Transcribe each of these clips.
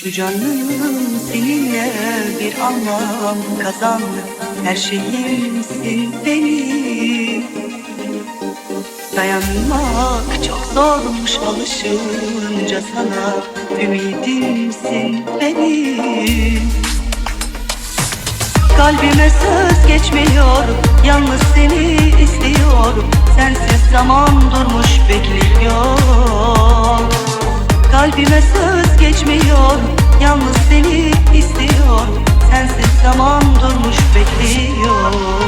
Şu canım seninle bir anlam kazandı Her şeyimsin benim. Dayanmak çok zormuş alışınca sana. Ümidimsin benim. Kalbime söz geçmiyor Yalnız seni istiyorum Sensiz zaman durmuş bekliyor Kalbime söz geçmiyor. Yalnız seni istiyorum Sensiz zaman durmuş bekliyor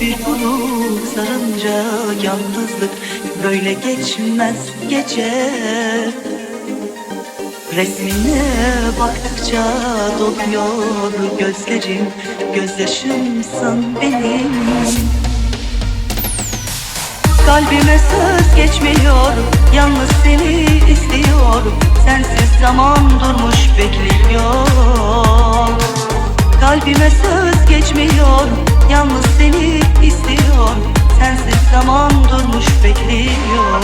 bir buluk sarınca yalnızlık böyle geçmez gece. Resmine baktıkça doluyor gözlerim Gözyaşımsın benim. Kalbime söz geçmiyor Yalnız seni istiyorum Sensiz zaman durmuş bekliyor Kalbime söz geçmiyor Yalnız Zaman durmuş bekliyor